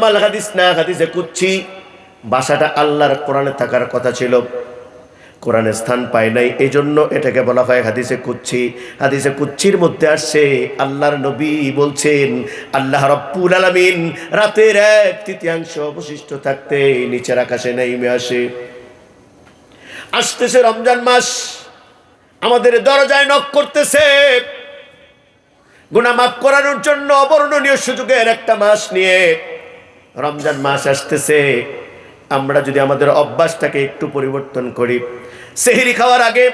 Normal হাদিস না হাদিসে কুচ্ছি। বাসাটা আল্লাহর কোরআনে থাকার কথা ছিল। কোরআনে স্থান পায় নাই। এই জন্য এটাকে বলা হয় হাদিসে কুচ্ছি। হাদিসে কুচ্ছির মধ্যে আসছে, আল্লাহর নবী বলছেন, আল্লাহ রব্বুল আলামিন রাতের এক তৃতীয়াংশ অবশিষ্ট থাকতে নিচের আকাশে নেমে আসে। আসতেছে রমজান মাস। আমাদের দরজায় নক করতেছে। গুনাহ মাফ করানোর জন্য অবর্ণনীয় সুযোগের একটা মাস নিয়ে রমজান মাস আসতেছে, আমরা যদি আমাদের অভ্যাসটাকে একটু পরিবর্তন করি। সেহরি খাওয়ার আগে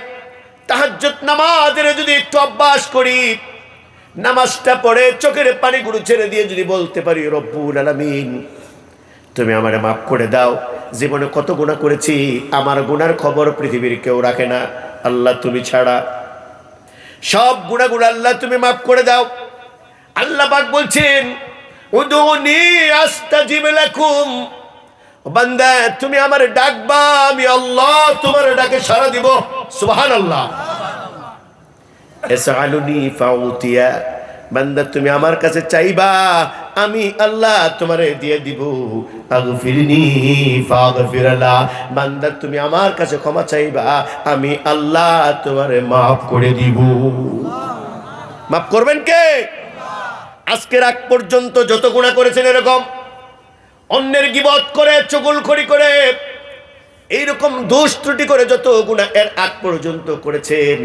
তাহাজ্জুদ নামাজের যদি একটু অভ্যাস করি, নামাজটা পড়ে চোখের পানিগুলো ছেড়ে দিয়ে যদি বলতে পারি, রব্বুল আলামিন, তুমি আমারে মাফ করে দাও, জীবনে কত গুণা করেছি, আমার গুনার খবর পৃথিবীর কেউ রাখে না, আল্লাহ তুমি ছাড়া। সব গুণাগুলো আল্লাহ তুমি মাফ করে দাও। আল্লাহ পাক বলছেন উদুনি আস্তাজিব লাকুম। বান্দা, তুমি আমার ডাকবা, আমি আল্লাহ তোমার ডাকে সাড়া দিব। সুবহানাল্লাহ। এসআলুনি ফাউতিয়া। বান্দা, তুমি আমার কাছে চাইবা, আমি আল্লাহ তোমারে দিয়ে দিব। আগফিরনি ফাগফিরালা। বান্দা, তুমি আমার কাছে ক্ষমা চাইবা, আমি আল্লাহ তোমারে মাফ করে দিব। মাফ করবেন কে? আজকের আগ পর্যন্ত যত গুণা করেছেন এরকম, অন্যের গিবত করে, চুগলখড়ি করে, এইরকম দোষ ত্রুটি করে যত গুণা এর আগ পর্যন্ত করেছেন,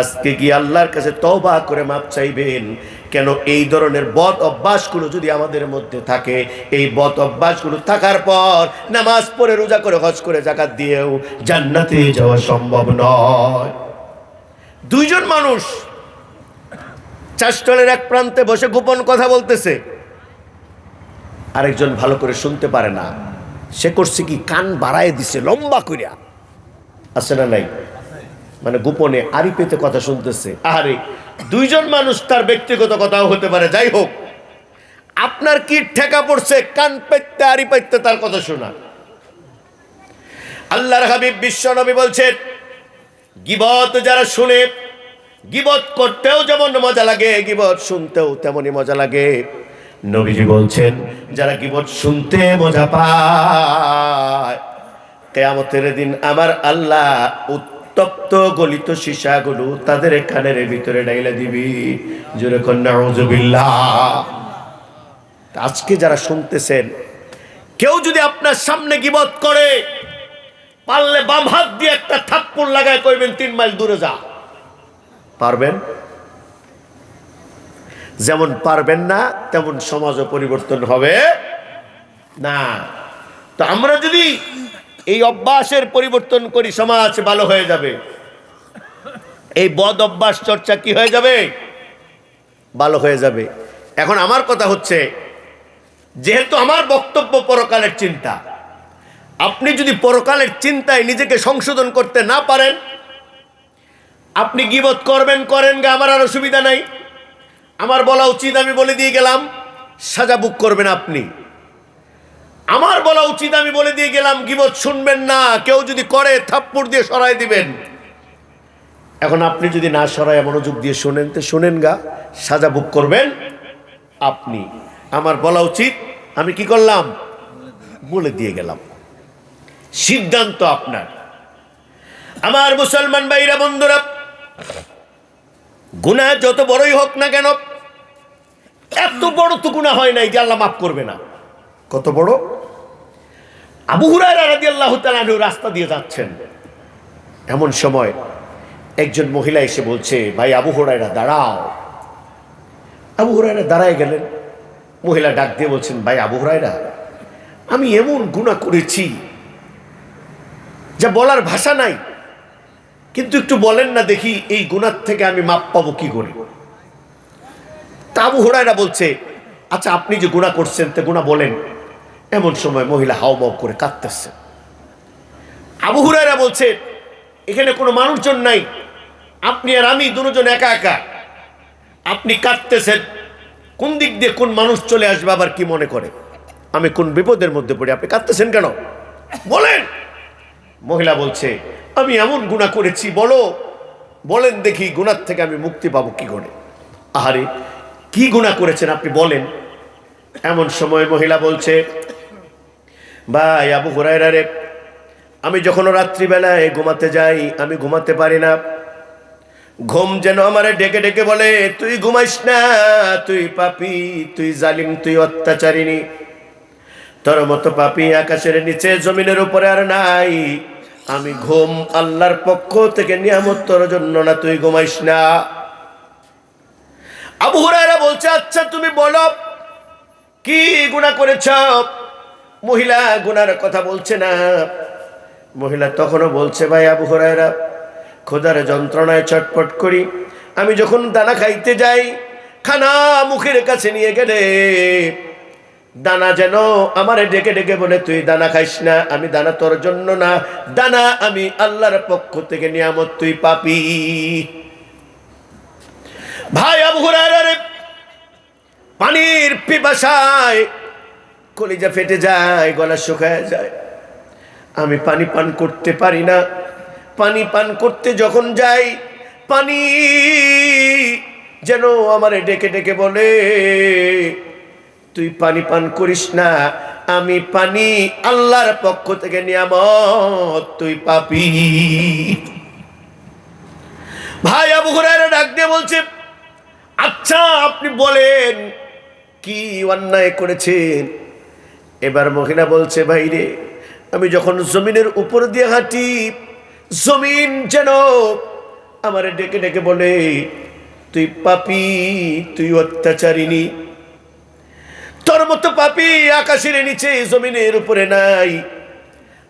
আজকে গিয়ে আল্লাহর কাছে তওবা করে মাপ চাইবেন, কেন এই ধরনের বদ অভ্যাসগুলো যদি আমাদের মধ্যে থাকে, এই বদ অভ্যাসগুলো থাকার পর নামাজ পড়ে, রোজা করে, হজ করে, জাকাত দিয়েও জান্নাতে যাওয়া সম্ভব নয়। দুইজন মানুষ চাষটলের এক প্রান্তে বসে গোপন কথা বলতেছে। আরেকজন ভালো করে শুনতে পারে না। সে করছে কি, কান বাড়ায় দিছে, লম্বা করিয়া আছে না নাই? মানে গোপনে আড়ি পেতে কথা শুনতেছে। আরে, দুইজন মানুষ তার ব্যক্তিগত কথাও হতে পারে, যাই হোক। আপনার কি ঠেকা পড়ছে, কান পেতে আড়ি পেতে তার কথা শোনা। আল্লাহর হাবিব বিশ্বনবী বলছেন, গিবত যারা শুনে গিবত করতেও যেমন মজা লাগে, গিবত শুনতেও তেমনই মজা লাগে। নবীজি বলছেন, যারা গিবত শুনতে মজা পায়, কেয়ামতের দিন আমার আল্লাহ উত্তপ্ত গলিত সীসাগুলো তাদের কানের ভিতরে ডাইলে দিবি। জোরে কন্যা আজকে যারা শুনতেছেন, কেউ যদি আপনার সামনে গিবত করে, পারলে বাম হাত দিয়ে একটা থাপ্পড় লাগায় কইবেন, তিন মাইল দূরে যা। পারবেন? যেমন পারবেন না, তেমন সমাজও পরিবর্তন হবে না। তো আমরা যদি এই অভ্যাসের পরিবর্তন করি, সমাজ ভালো হয়ে যাবে। এই বদ অভ্যাস চর্চা কি হয়ে যাবে? ভালো হয়ে যাবে। এখন আমার কথা হচ্ছে, যেহেতু আমার বক্তব্য পরকালের চিন্তা, আপনি যদি পরকালের চিন্তায় নিজেকে সংশোধন করতে না পারেন আপনি গিবত করবেন, করেন গা, আমার আর অসুবিধা নাই। আমার বলা উচিত, আমি বলে দিয়ে গেলাম, সাজা বুক করবেন আপনি। আমার বলা উচিত, আমি বলে দিয়ে গেলাম, গিবত শুনবেন না, কেউ যদি করে, থাপ্পড় দিয়ে সরাই দিবেন। এখন আপনি যদি না সরাই মনোযোগ দিয়ে শোনেন, তো শোনেন গা, সাজা বুক করবেন আপনি। আমার বলা উচিত, আমি কি করলাম? বলে দিয়ে গেলাম। সিদ্ধান্ত আপনার। আমার মুসলমান ভাইরা, বন্ধুরা গুণা যত বড়ই হোক না কেন এত বড় তো গুণা হয় নাই যে আল্লাহ মাফ করবে না। কত বড়? আবু হুরায়রা রাদিয়াল্লাহু তাআলা রাস্তা দিয়ে যাচ্ছেন। এমন সময় একজন মহিলা এসে বলছে ভাই আবু হুরায়রা দাঁড়াও। আবু হুরায়রা দাঁড়ায় গেলেন। মহিলা ডাক দিয়ে বলছেন ভাই আবু হুরায়রা আমি এমন গুণা করেছি যা বলার ভাষা নাই। কিন্তু একটু বলেন না দেখি এই গুণার থেকে আমি মাপ পাবো কি করে? তা আবু হুরায়রা বলছে আচ্ছা আপনি যে গুণা করছেন, তে গুণা বলেন। এমন সময় মহিলা হাওমাও করে কাঁদতেছে। আবু হুরায়রা বলছে, এখানে কোনো মানুষজন নাই। আপনি আর আমি দুজন একা একা। আপনি কাঁদতেছেন। কোন দিক দিয়ে কোন মানুষ চলে আসবে আবার কি মনে করে? আমি কোন বিপদের মধ্যে পড়ি? আপনি কাঁদতেছেন কেন? বলেন! মহিলা বলছে, আমি এমন গুণা করেছি, বলো। বলেন দেখি গুণার থেকে আমি মুক্তি পাবো কি করে? আহারে, কি গুণা করেছেন আপনি বলেন। এমন সময় মহিলা বলছে, ভাই, আবু হুরায়রা রে, আমি যখন রাত্রিবেলায় ঘুমাতে যাই, আমি ঘুমাতে পারি না। ঘুম যেন আমারে ডেকে ডেকে বলে, তুই ঘুমাইস না, তুই পাপি, তুই জালিম, তুই অত্যাচারিনী তোর মতো পাপি আকাশের নিচে, জমিনের উপরে আর নাই। আমি ঘুম আল্লাহর পক্ষ থেকে নিয়ামত তোর জন্য না, তুই ঘুমাইস না। আবু হুরায়রা বলছে আচ্ছা তুমি বলো, কি গুণা করেছ? মহিলা গুনার কথা বলছে না। মহিলা তখনও বলছে, ভাই আবু হুরায়রা, খোদার যন্ত্রণায় চটপট করি। আমি যখন দানা খাইতে যাই, খানা মুখের কাছে নিয়ে গেলে দানা যেন আমারে ডেকে ডেকে বলে, তুই দানা খাইস না, আমি দানা তোর জন্য না। দানা আমি আল্লাহর পক্ষ থেকে নিয়ামত তুই পাপি ভাই আবু পানির পিপাসায় কলিজা ফেটে যায়, গলা শুকায় যায়। আমি পানি পান করতে পারি না। পানি পান করতে যখন যাই, পানি যেন আমারে ডেকে ডেকে বলে তুই পানি পান করিস না, আমি পানি আল্লাহর পক্ষ থেকে নিয়ামত তুই পাপি ভাই আবু হুরায়রা ডাক দিয়ে বলছে আচ্ছা আপনি বলেন, কি অন্যায় করেছেন? এবার মহিলা বলছে ভাইরে আমি যখন জমিনের উপর দিয়ে হাঁটি, জমিন যেন আমার ডেকে ডেকে বলে, তুই পাপি, তুই অত্যাচারিনী তোর মতো পাপি আকাশের নিচে জমিনের উপরে নাই।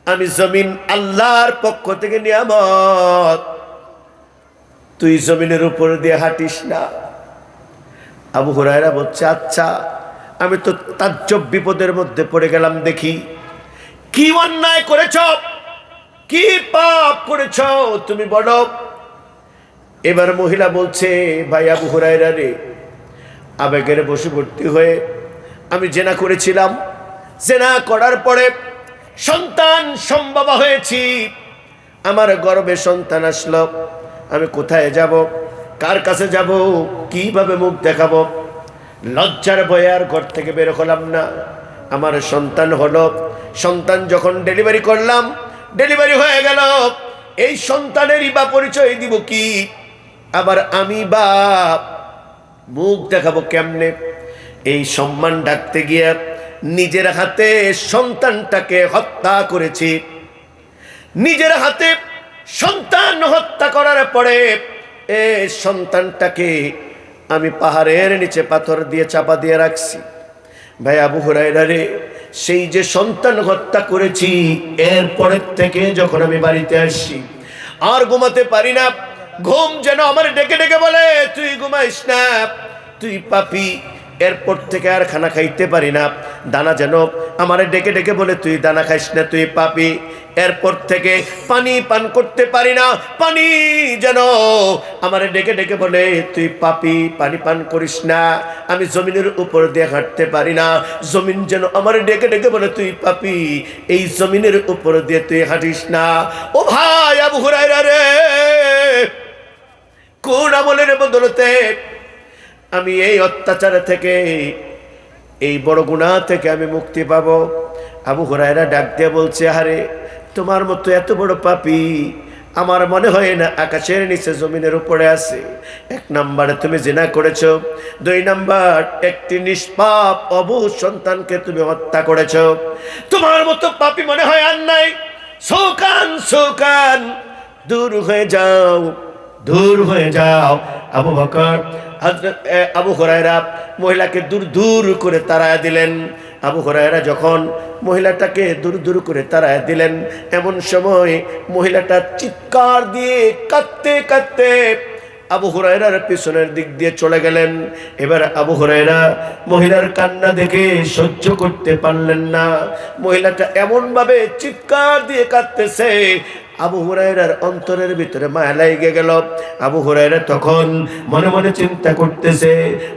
আমি জমিন আল্লাহর পক্ষ থেকে নিয়ামত। তুই জমিনের উপর দিয়ে হাঁটিস না। আবু হুরায়রা বলছে আচ্ছা আমি তো তাজ্জব বিপদের মধ্যে পড়ে গেলাম, দেখি। কি অন্যায় করেছ? কি পাপ করেছ? তুমি বলো। এবার মহিলা বলছে, ভাই আবু হুরায়রা রে, আবেগের বশবর্তী হয়ে আমি জেনা করেছিলাম। জেনা করার পরে সন্তান সম্ভব হয়েছি। আমার গর্বে সন্তান আসলো। আমি কোথায় যাব? কার কাছে যাব? কীভাবে মুখ দেখাবো? লজ্জার ভয়ে আর ঘর থেকে বের হলাম না। আমার সন্তান হলো। সন্তান যখন ডেলিভারি করলাম, ডেলিভারি হয়ে গেল। এই সন্তানেরই বা পরিচয় দিব কি? আবার আমি বা মুখ দেখাবো কেমনে? এই সম্মান ডাকতে গিয়ে নিজের হাতে সন্তানটাকে হত্যা করেছি। নিজের হাতে সন্তান হত্যা করার পরে এ সন্তানটাকে আমি পাহাড়ের নিচে পাথর দিয়ে চাপা দিয়ে রাখছি। ভাই আবু রে, সেই যে সন্তান হত্যা করেছি এরপরের থেকে যখন আমি বাড়িতে আসছি, আর ঘুমাতে পারি না। ঘুম যেন আমার ডেকে ডেকে বলে, তুই ঘুমাইস না, তুই পাপি এরপর থেকে আর খানা খাইতে পারি না। দানা যেন আমারে ডেকে ডেকে বলে, তুই দানা খাইস না, তুই পাপি। এরপর থেকে পানি পান করতে পারি না। পানি যেন আমারে ডেকে ডেকে বলে, তুই পাপি, পানি পান করিস না। আমি জমিনের উপর দিয়ে হাঁটতে পারি না। জমিন যেন আমার ডেকে ডেকে বলে, তুই পাপি। এই জমিনের উপর দিয়ে তুই হাঁটিস না। ও ভাই আবু হুরাইরা রে, কোন আমলের বদলতে আমি এই অত্যাচার থেকে, এই বড় গুণা থেকে আমি মুক্তি পাব। আবু হুরায়রা ডাক দিয়ে বলছে আরে তোমার মতো এত বড় পাপি আমার মনে হয় না আকাশের নিচে জমিনের উপরে আছে। এক নাম্বারে তুমি জেনা করেছ, দুই নাম্বার, একটি নিষ্পাপ, অবুজ সন্তানকে তুমি হত্যা করেছ। তোমার মতো পাপি মনে হয় আর নাই। সৌকান সৌকান, দূর হয়ে যাও। দূর হয়ে যাও। আবু বকর আবু হরায়রা মহিলাকে দূর দূর করে তাড়ায় দিলেন। আবু হরায়রা যখন মহিলাটাকে দূর দূর করে তাড়ায় দিলেন, এমন সময় মহিলাটা চিৎকার দিয়ে কাঁদতে কাঁদতে আবু হুরায়রার পিছনের দিক দিয়ে চলে গেলেন। এবার আবু হুরায়রা মহিলার কান্না দেখে সহ্য করতে পারলেন না। মহিলাটা এমনভাবে চিৎকার দিয়ে কাঁদতেছে আবু হুরায়রার অন্তরের ভিতরে মায়া লাগে গেল। আবু হুরাইরা তখন মনে মনে চিন্তা করতেছে,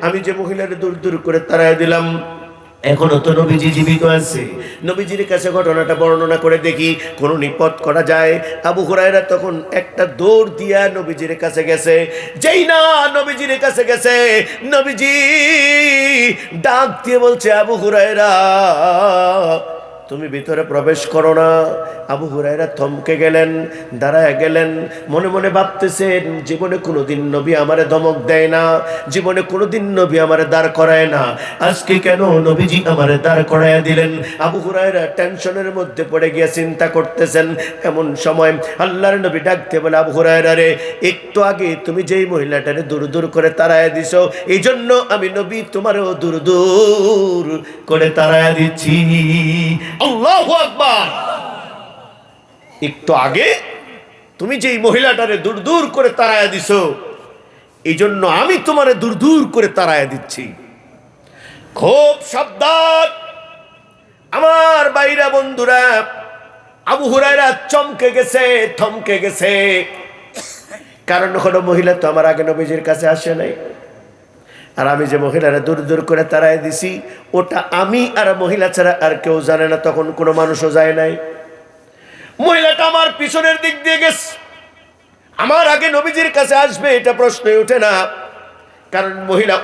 আমি যে মহিলার দূর দূর করে তাড়ায় দিলাম, এখনও তো নবীজি জীবিত আছে। নবীজির কাছে ঘটনাটা বর্ণনা করে দেখি, কোন নিপদ করা যায়। আবু হুরায়রা তখন একটা দৌড় দিয়া নবীজির কাছে গেছে, যেই না নবীজির কাছে গেছে, নবীজি ডাক দিয়ে বলছে, আবু হুরায়রা তুমি ভিতরে প্রবেশ করো না। আবু হুরায়রা থমকে গেলেন, দাঁড়ায় গেলেন, মনে মনে ভাবতেছেন, জীবনে কোনোদিন নবী আমারে ধমক দেয় না, জীবনে কোনোদিন নবী আমারে দাঁড় করায় না। আজকে কেন নবীজি আমারে দাঁড় করায় দিলেন? আবু হুরায়রা টেনশনের মধ্যে পড়ে গিয়ে চিন্তা করতেছেন, এমন সময় আল্লাহর নবী ডাকতে বলে, আবু হুরায়রা রে, একটু আগে তুমি যেই মহিলাটারে দূর দূর করে তাড়ায় দিছো এই জন্য আমি নবী তোমারও দূর দূর করে তাড়ায় দিচ্ছি। আকবার। একটু আগে তুমি যেই মহিলাটারে দূর দূর করে তাড়ায় দিছো এই জন্য আমি তোমারে দূর দূর করে তাড়ায় দিচ্ছি। খুব সাবধান। আমার বাইরা বন্ধুরা, আবু হুরায়রা চমকে গেছে, থমকে গেছে। কারণ হলো মহিলা তো আমার আগে নবীজির কাছে আসে নাই। আর আমি যে মহিলারা দূর দূর করে তারাই দিছি, ওটা আমি আর মহিলা ছাড়া আর কেউ জানে না, তখন কোনো মানুষও যায় নাই। মহিলাটা আমার পিছনের দিক দিয়ে গেছে। আমার আগে নবীজির কাছে আসবে, এটা প্রশ্নই ওঠে না। কারণ মহিলা